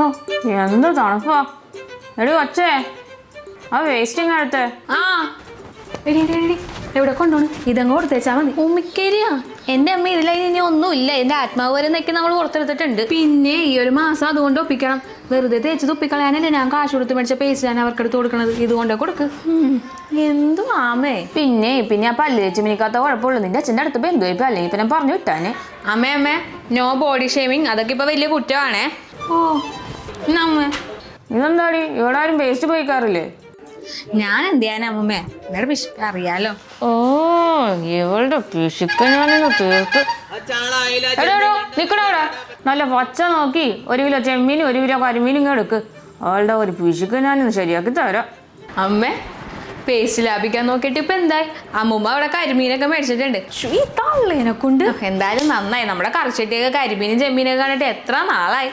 ഓ എന്ത് തണുപ്പാ. എടി ആ വേസ്റ്റിംഗ് അടുത്ത് ആ. എടി എടി എടി എവിടെ കൊണ്ടോണ്? ഇതങ്ങ് കൊടുത്തേച്ചാ മതി. ഉമ്മിക്കരിയാ. എന്റെ അമ്മ ഇതിലായി ഇനി ഒന്നുമില്ല. എന്റെ ആത്മാവ് വരെ നിൽക്കി നമ്മൾ പുറത്തെടുത്തിട്ടുണ്ട്. പിന്നെ ഈ ഒരു മാസം അതുകൊണ്ട് ഒപ്പിക്കണം. വെറുതെ തേച്ച് തുപ്പിക്കളയാനല്ലേ ഞാൻ കാശ് കൊടുത്ത് മേടിച്ച പേസ്റ്റ് ഞാൻ അവർക്ക് എടുത്ത് കൊടുക്കണത് ഇതുകൊണ്ടേ കൊടുക്ക്. എന്തു ആമേ പിന്നെ പിന്നെ ആ പല്ല് തേച്ച് മിനിക്കാത്ത കുഴപ്പമുള്ളൂ. നിന്റെ അച്ഛന്റെ അടുത്ത് ബന്ധു ഇപ്പം അല്ലെങ്കിൽ ഞാൻ പറഞ്ഞു വിട്ടാനെ. അമ്മേ അമ്മേ നോ ബോഡി ഷേവിങ് അതൊക്കെ ഇപ്പൊ വലിയ കുറ്റമാണേ. ഓ ഇതെന്താടി ഇവിടെ ആരും വേസ്റ്റ് പോയിക്കാറില്ലേ ഞാൻ എന്ത് ചെയ്യാനാ അമ്മമ്മേ എന്നോട് പിശ് അറിയാലോ. ഓ ഇവളുടെ പിശുക്ക് ഞാനൊന്ന് തീർത്ത്. നിക്കടാ നല്ല പച്ച നോക്കി. ഒരു കിലോ ചെമ്മീനും ഒരു കിലോ കരിമീനും എടുക്ക്. അവളുടെ ഒരു പിശുക്ക് ഞാനൊന്ന് ശരിയാക്കി തരാം. അമ്മേ പേസ്റ്റ് ലാഭിക്കാൻ നോക്കിയിട്ട് ഇപ്പൊ എന്തായി? അമ്മൂമ്മ അവിടെ കരിമീനൊക്കെ മേടിച്ചിട്ടുണ്ട്. ഈ തള്ളേനെ കൊണ്ട്? എന്തായാലും നന്നായി. നമ്മുടെ കറിച്ചട്ടിയൊക്കെ കരിമീനും ചെമ്മീനൊക്കെ കണ്ടിട്ട് എത്ര നാളായി?